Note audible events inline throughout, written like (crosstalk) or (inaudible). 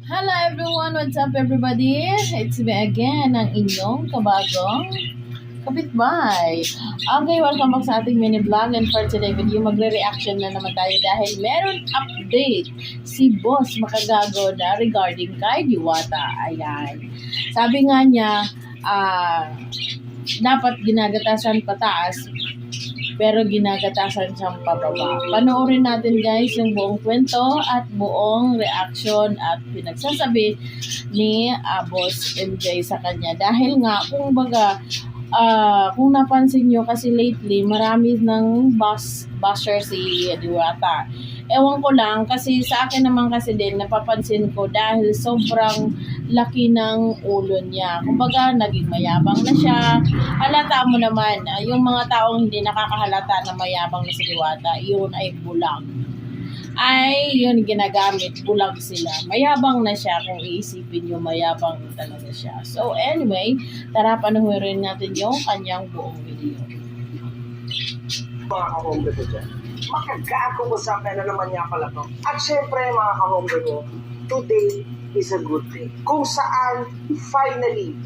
Hello everyone! What's up everybody? It's me again, ang inyong kabagong kapitbahay. Okay, welcome back sa ating mini vlog and for today video, magre-reaction na naman tayo dahil meron update si Boss Makagago na regarding kay Diwata. Ayan. Sabi nga niya, ah, dapat ginagatasan pataas pero ginagatasan siyang pababa. Panoorin natin guys yung buong kwento at buong reaction at pinagsasabi ni uh, Boss MJ sa kanya. Dahil nga, kung baga, ah, kung napansin nyo kasi lately, marami ng bus, basher si Diwata. Ewan ko lang, kasi sa akin naman kasi din, napapansin ko dahil sobrang laki ng ulo niya. Kumbaga, naging mayabang na siya. Halata mo naman, ah, yung mga taong hindi nakakahalata na mayabang na si Diwata, yun ay bulag. Ay, yun ginagamit, bulag sila. Mayabang na siya kung iisipin nyo, mayabang talaga siya. So anyway, tara panoorin natin yung kanyang buong video. mga kahombre ko dyan. Makagagong usapan na naman niya pala to. At syempre mga kahombre ko, today is a good day. Kung saan, finally,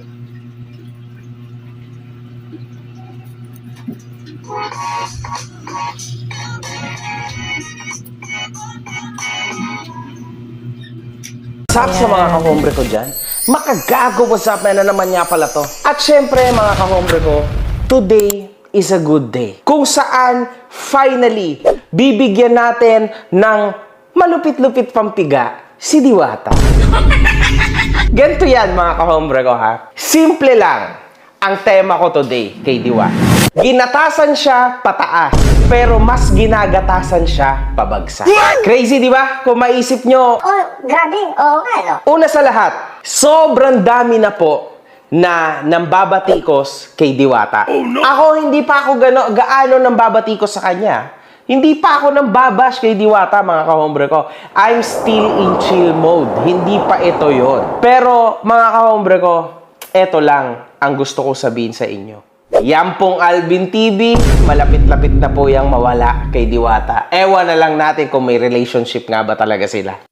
Sap sa mga kahombre ko dyan. Makagago usapan na naman niya pala to. At syempre mga kahombre ko, today is a good day. Kung saan, finally, bibigyan natin ng malupit-lupit pampiga si Diwata. (laughs) Ganito yan mga kahombre ko ha. Simple lang ang tema ko today kay Diwata. Ginatasan siya pataas, pero mas ginagatasan siya pabagsak. Crazy, di ba? Kung maisip nyo, Oh, grabe. Oo nga, no? Una sa lahat, sobrang dami na po na nambabatikos kay Diwata. Ako hindi pa ako gano, gaano nambabatikos sa kanya. Hindi pa ako nambabash kay Diwata, mga kahombre ko. I'm still in chill mode. Hindi pa ito yon. Pero, mga kahombre ko, eto lang ang gusto ko sabihin sa inyo. Yan pong Alvin TV, malapit-lapit na po yung mawala kay Diwata. Ewan na lang natin kung may relationship nga ba talaga sila.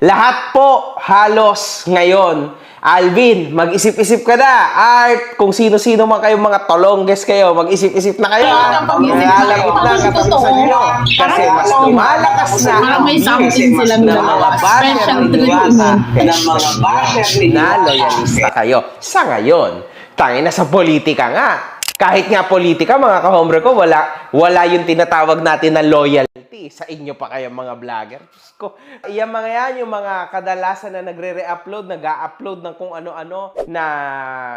Lahat po halos ngayon. Alvin, mag-isip-isip ka na. Art, kung sino-sino man kayong mga tolongges kayo, mag-isip-isip na kayo. Kaya ha? kapag-isip na Lalapit kayo, na kasi katapusan totoo. nyo. Kasi mas lumalakas na Parang may something silang ng dalawa. mga basher ni Diwata ng mga basher ni na loyalista kayo. Sa ngayon, tangin na sa politika nga. Kahit nga politika, mga kahombre ko, wala, wala yung tinatawag natin na loyalty sa inyo pa kayong mga vlogger. Diyos ko, yan mga yan, yung mga kadalasan na nagre-re-upload, nag-upload ng kung ano-ano na,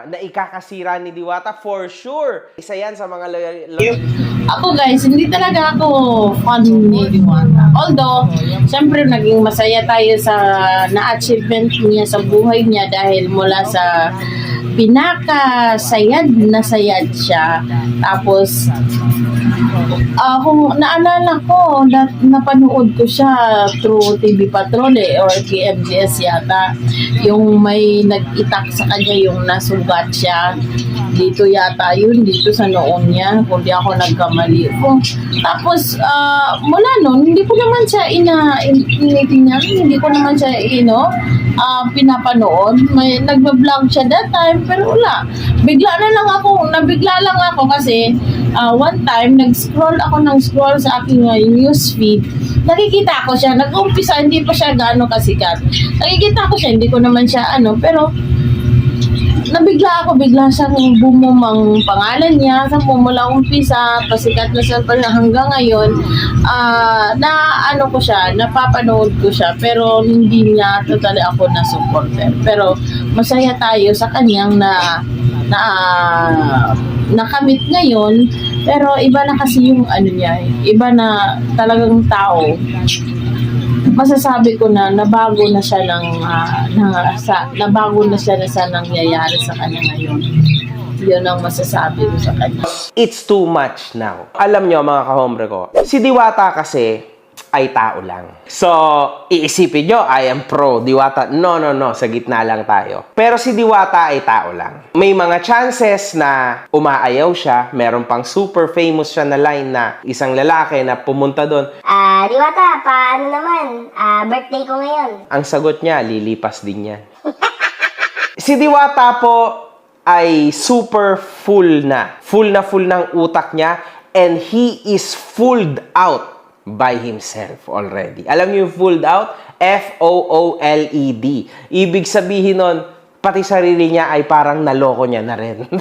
na ikakasira ni Diwata, for sure. Isa yan sa mga loyal... lo- Ako guys, hindi talaga ako fan ni Diwata. Although, syempre naging masaya tayo sa na-achievement niya sa buhay niya dahil mula sa pinaka sayad na sayad siya. Tapos, ah kung naalala ko, na, napanood ko siya through TV Patrol eh, or KMGS yata. Yung may nag-itak sa kanya yung nasugat siya. Dito yata yun, dito sa noon niya, kung di ako nagkamali ko. Tapos, ah, mula noon, hindi ko naman siya ina, in, tinitingnan, hindi ko naman siya, you know, ah, pinapanood. May nagba-vlog siya that time, pero wala. Bigla na lang ako, nabigla lang ako kasi ah, one time, nag-scroll ako ng scroll sa aking uh, news feed. Nakikita ko siya, nag-umpisa, hindi pa siya gaano kasikat. Nakikita ko siya, hindi ko naman siya ano, pero nabigla ako, bigla siyang bumumang pangalan niya sa mumula umpisa, pasikat na siya pa hanggang ngayon, ah na ano ko siya, napapanood ko siya, pero hindi niya totally ako na supporter. Pero masaya tayo sa kanyang na na nakamit ngayon, pero iba na kasi yung ano niya, eh. iba na talagang tao masasabi ko na nabago na siya ng ah, na, sa, nabago na siya na sa nangyayari sa kanya ngayon. Yun ang masasabi ko sa kanya. It's too much now. Alam nyo, mga kahombre ko, si Diwata kasi, ay tao lang. So, iisipin nyo, I am pro Diwata. No, no, no. Sa gitna lang tayo. Pero si Diwata ay tao lang. May mga chances na umaayaw siya. Meron pang super famous siya na line na isang lalaki na pumunta doon. Ah, Diwata, paano naman? Ah, birthday ko ngayon. Ang sagot niya, lilipas din yan. (laughs) si Diwata po ay super full na. Full na full ng utak niya and he is fooled out by himself already. Alam niyo yung fooled out? F-O-O-L-E-D. E Ibig sabihin nun, pati sarili niya ay parang naloko niya na rin. (laughs)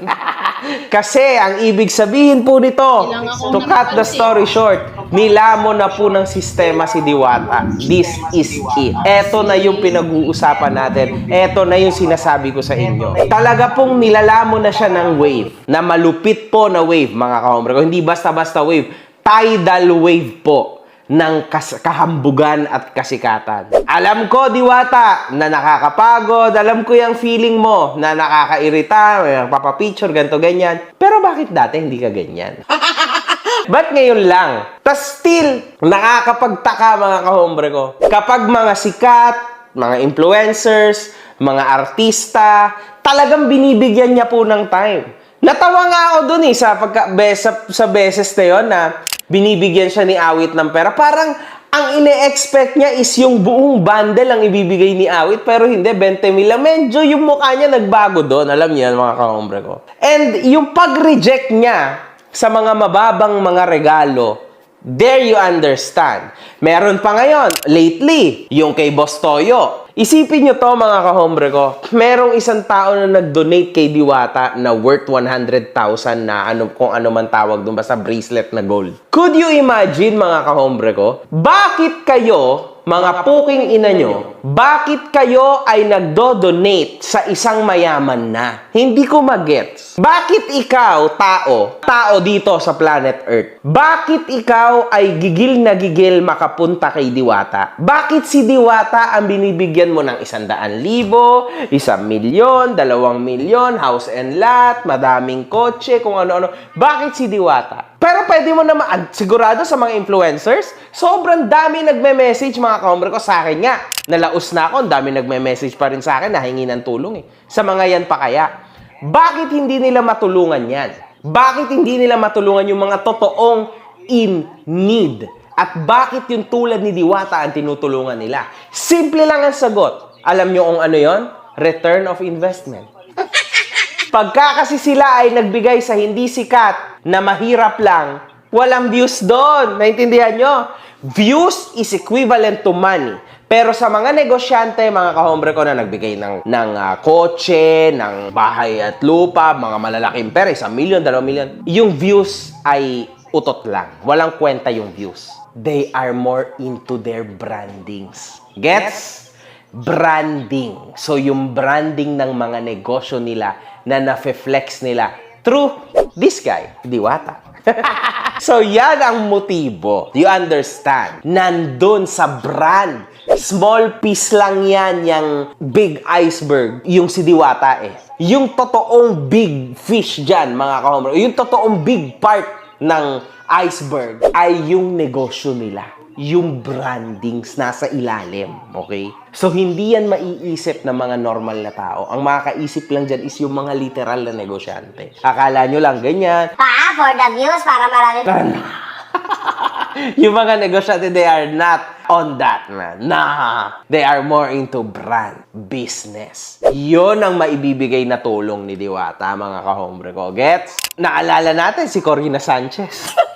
Kasi ang ibig sabihin po nito, to cut the story short, nilamo na po ng sistema si Diwata. This is it. Eto na yung pinag-uusapan natin. Eto na yung sinasabi ko sa inyo. Talaga pong nilalamo na siya ng wave. Na malupit po na wave, mga kahombre. Hindi basta-basta wave. Tidal wave po ng kahambugan at kasikatan. Alam ko, Diwata, na nakakapagod. Alam ko yung feeling mo na nakakairita, may papapicture, ganto ganyan. Pero bakit dati hindi ka ganyan? (laughs) Ba't ngayon lang? Tas still, nakakapagtaka mga kahombre ko. Kapag mga sikat, mga influencers, mga artista, talagang binibigyan niya po ng time. Natawa nga ako dun eh sa, pagka, be, sa, sa beses na yun na binibigyan siya ni Awit ng pera. Parang ang ine-expect niya is yung buong bundle ang ibibigay ni Awit pero hindi, 20 mil. Medyo yung mukha niya nagbago doon. Alam niyo yan mga kahombre ko. And yung pag-reject niya sa mga mababang mga regalo, there you understand. Meron pa ngayon, lately, yung kay Boss Toyo. Isipin nyo to mga kahombre ko, merong isang tao na nag-donate kay Diwata na worth 100,000 na ano, kung ano man tawag doon, basta bracelet na gold. Could you imagine mga kahombre ko, bakit kayo mga puking ina nyo, bakit kayo ay nagdo-donate sa isang mayaman na? Hindi ko magets. Bakit ikaw, tao, tao dito sa planet Earth, bakit ikaw ay gigil na gigil makapunta kay Diwata? Bakit si Diwata ang binibigyan mo ng isandaan libo, isang milyon, dalawang milyon, house and lot, madaming kotse, kung ano-ano? Bakit si Diwata? Pero pwede mo naman, sigurado sa mga influencers, sobrang dami nagme-message mga kaombre ko sa akin nga. Nalaos na ako, ang dami nagme-message pa rin sa akin, nahingi ng tulong eh. Sa mga yan pa kaya. Bakit hindi nila matulungan yan? Bakit hindi nila matulungan yung mga totoong in need? At bakit yung tulad ni Diwata ang tinutulungan nila? Simple lang ang sagot. Alam nyo kung ano yon? Return of investment. Pagka kasi sila ay nagbigay sa hindi sikat na mahirap lang, walang views doon. Naintindihan nyo? Views is equivalent to money. Pero sa mga negosyante, mga kahombre ko na nagbigay ng, ng ah, kotse, ng bahay at lupa, mga malalaking pera, isang milyon, dalawang milyon, yung views ay utot lang. Walang kwenta yung views. They are more into their brandings. Gets? branding. So, yung branding ng mga negosyo nila na nafe-flex nila through this guy, Diwata. (laughs) so, yan ang motibo. You understand? Nandun sa brand. Small piece lang yan, yung big iceberg, yung si Diwata eh. Yung totoong big fish dyan, mga kahomro, yung totoong big part ng iceberg ay yung negosyo nila yung brandings nasa ilalim. Okay? So, hindi yan maiisip ng mga normal na tao. Ang makakaisip lang dyan is yung mga literal na negosyante. Akala nyo lang ganyan. Ah, for the views, para marami. (laughs) yung mga negosyante, they are not on that, man. Nah. They are more into brand business. Yon ang maibibigay na tulong ni Diwata, mga kahombre ko. Gets? Naalala natin si Corina Sanchez. (laughs)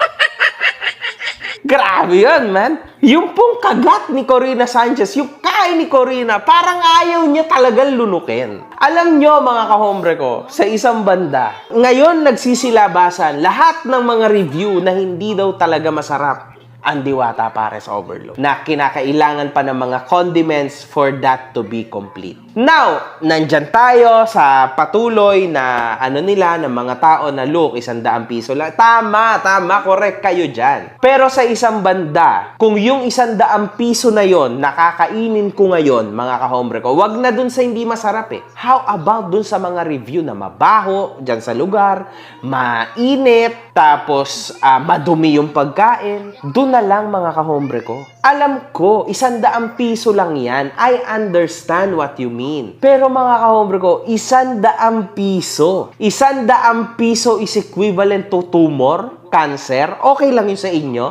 Grabe yun, man. Yung pong kagat ni Corina Sanchez, yung kain ni Corina, parang ayaw niya talagang lunukin. Alam nyo, mga kahombre ko, sa isang banda, ngayon nagsisilabasan lahat ng mga review na hindi daw talaga masarap ang Diwata Pares Overload na kinakailangan pa ng mga condiments for that to be complete. Now, nandyan tayo sa patuloy na ano nila ng mga tao na look, isang daang piso lang. Tama, tama, correct kayo dyan. Pero sa isang banda, kung yung isang daang piso na yon nakakainin ko ngayon, mga kahombre ko, wag na dun sa hindi masarap eh. How about dun sa mga review na mabaho dyan sa lugar, mainit, tapos ah, madumi yung pagkain, dun na lang mga kahombre ko. Alam ko, isandaang piso lang yan. I understand what you mean. Pero mga kahombre ko, isandaang piso. Isandaang piso is equivalent to tumor, cancer. Okay lang yun sa inyo?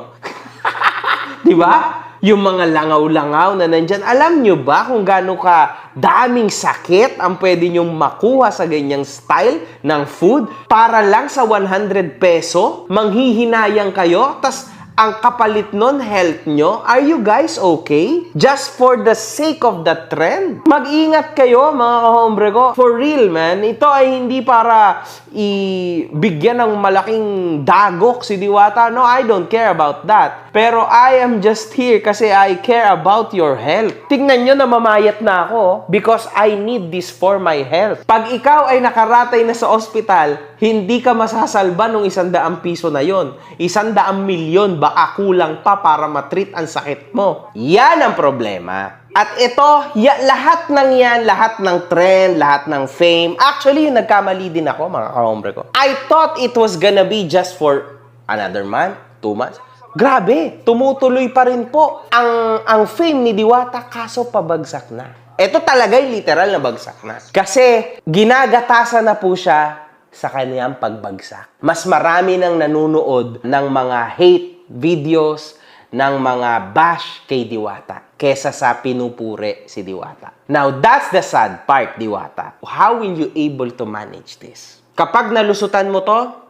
(laughs) Di ba? Yung mga langaw-langaw na nandyan. Alam nyo ba kung gaano ka daming sakit ang pwede nyong makuha sa ganyang style ng food para lang sa 100 peso? Manghihinayang kayo? tas ang kapalit nun, health nyo? Are you guys okay? Just for the sake of the trend? Mag-ingat kayo, mga kahombre ko. For real, man. Ito ay hindi para ibigyan ng malaking dagok si Diwata. No, I don't care about that. Pero I am just here kasi I care about your health. Tingnan nyo na mamayat na ako oh, because I need this for my health. Pag ikaw ay nakaratay na sa ospital, hindi ka masasalba ng isandaang piso na yon. Isandaang milyon, baka kulang pa para matreat ang sakit mo. Yan ang problema. At ito, ya, lahat ng yan, lahat ng trend, lahat ng fame, actually, yung nagkamali din ako, mga kahombre ko. I thought it was gonna be just for another month, two months. Grabe, tumutuloy pa rin po ang, ang fame ni Diwata, kaso pabagsak na. Ito talaga yung literal na bagsak na. Kasi ginagatasan na po siya sa kanyang pagbagsak. Mas marami nang nanonood ng mga hate videos, ng mga bash kay Diwata kesa sa pinupure si Diwata. Now, that's the sad part, Diwata. How will you able to manage this? Kapag nalusutan mo to,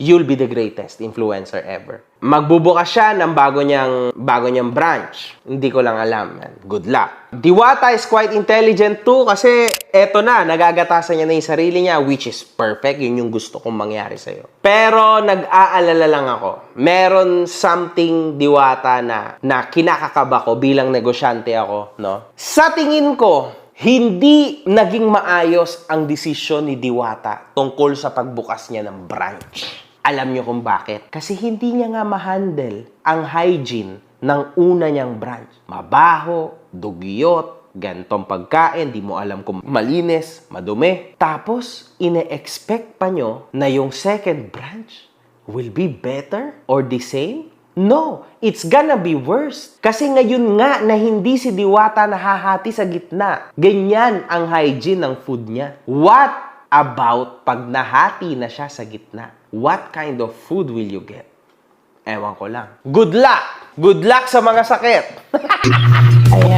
you'll be the greatest influencer ever. Magbubukas siya ng bago niyang, bago niyang branch. Hindi ko lang alam. Man. Good luck. Diwata is quite intelligent too kasi eto na, nagagatasan niya na yung sarili niya which is perfect. Yun yung gusto kong mangyari sa'yo. Pero nag-aalala lang ako. Meron something Diwata na, na kinakakaba ko bilang negosyante ako. No? Sa tingin ko, hindi naging maayos ang desisyon ni Diwata tungkol sa pagbukas niya ng branch. Alam niyo kung bakit? Kasi hindi niya nga ma-handle ang hygiene ng una niyang branch. Mabaho, dugyot, gantong pagkain, di mo alam kung malinis, madumi. Tapos, ine-expect pa nyo na yung second branch will be better or the same? No, it's gonna be worse. Kasi ngayon nga na hindi si Diwata nahahati sa gitna. Ganyan ang hygiene ng food niya. What about pag nahati na siya sa gitna? What kind of food will you get? Ewan ko lang. Good luck! Good luck sa mga sakit!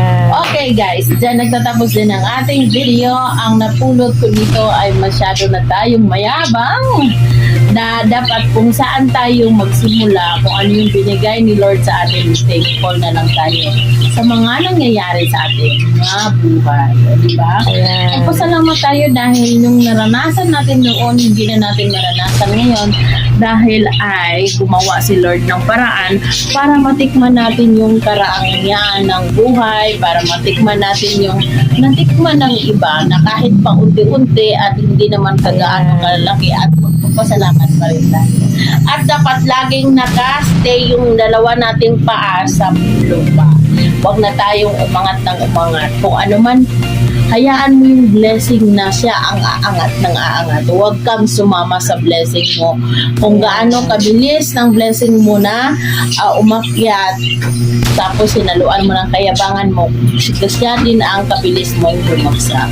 (laughs) Okay guys, dyan nagtatapos din ang ating video. Ang napulot ko nito ay masyado na tayong mayabang na dapat kung saan tayo magsimula, kung ano yung binigay ni Lord sa atin, thankful na lang tayo sa mga nangyayari sa ating mga buhay. Di ba? Nagpasalamat tayo dahil yung naranasan natin noon, hindi na natin maranasan ngayon dahil ay gumawa si Lord ng paraan para matikman natin yung karaangyaan ng buhay, para matikman natin yung natikman ng iba na kahit pa unti-unti at hindi naman kagaano kalaki at magpapasalamat pa rin tayo. At dapat laging nakastay yung dalawa nating paa sa lupa. Huwag na tayong umangat ng umangat. Kung ano man hayaan mo yung blessing na siya ang aangat ng aangat. Huwag kang sumama sa blessing mo. Kung gaano kabilis ng blessing mo na ah, umakyat, tapos sinaluan mo ng kayabangan mo, kasi din ang kabilis mo yung bumagsak.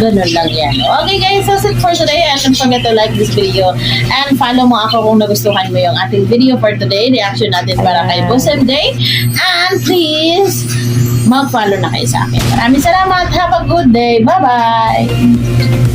Ganun lang yan. Okay guys, that's it for today. And don't forget to like this video and follow mo ako kung nagustuhan mo yung ating video for today. Reaction natin para kay Busem Day. And please, mag-follow na kayo sa akin. Maraming salamat. Have a good day. Bye-bye.